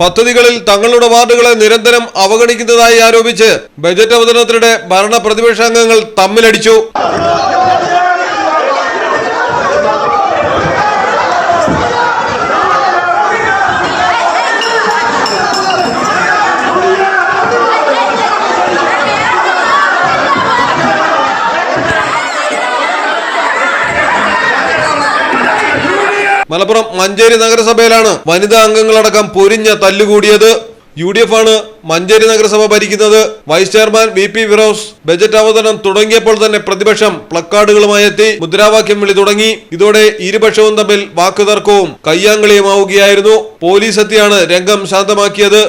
പദ്ധതികളിൽ തങ്ങളുടെ വാർഡുകളെ നിരന്തരം അവഗണിക്കുന്നതായി ആരോപിച്ച് ബജറ്റ് അവതരണത്തിനിടെ ഭരണ പ്രതിപക്ഷാംഗങ്ങൾ തമ്മിലടിച്ചു. മലപ്പുറം മഞ്ചേരി നഗരസഭയിലാണ് വനിതാ അംഗങ്ങളടക്കം പൊരിഞ്ഞ തല്ലുകൂടിയത്. യു ഡി എഫ് ആണ് മഞ്ചേരി നഗരസഭ ഭരിക്കുന്നത്. Vice chairman V P Firoz budget അവതരണം തുടങ്ങിയപ്പോൾ തന്നെ പ്രതിപക്ഷം പ്ലക്കാർഡുകളുമായി എത്തി മുദ്രാവാക്യം വിളി തുടങ്ങി. ഇതോടെ ഇരുപക്ഷവും തമ്മിൽ വാക്കുതർക്കവും കയ്യാങ്കളിയുമാവുകയായിരുന്നു. പോലീസ് എത്തിയാണ് രംഗം ശാന്തമാക്കിയത്.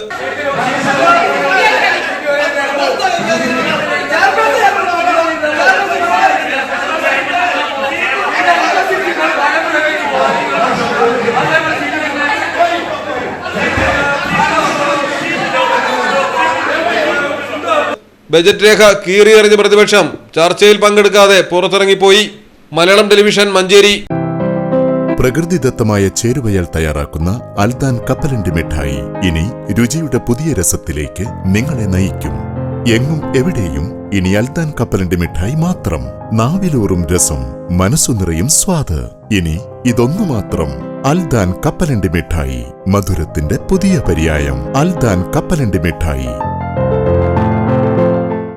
ബജറ്റ് രേഖ കീറിയെറിഞ്ഞ പ്രതിപക്ഷം ചർച്ചയിൽ പങ്കെടുക്കാതെ പുറത്തിറങ്ങിപ്പോയി. മലയാളം ടെലിവിഷൻ മഞ്ചേരി. പ്രകൃതിദത്തമായ ചേരുവയാൽ തയ്യാറാക്കുന്ന അൽദാൻ കപ്പലണ്ടി മിഠായി. ഇനി രുചിയുടെ പുതിയ രസത്തിലേക്ക് നിങ്ങളെ നയിക്കും. എങ്ങും എവിടെയും ഇനി അൽദാൻ കപ്പലിന്റെ മിഠായി മാത്രം. നാവിലൂറും രസം മനസ്സു നിറയും സ്വാദ്. ഇനി ഇതൊന്നു മാത്രം. അൽദാൻ കപ്പലിന്റെ മിഠായി മധുരത്തിന്റെ പുതിയ പര്യായം. അൽദാൻ കപ്പലിന്റെ മിഠായി.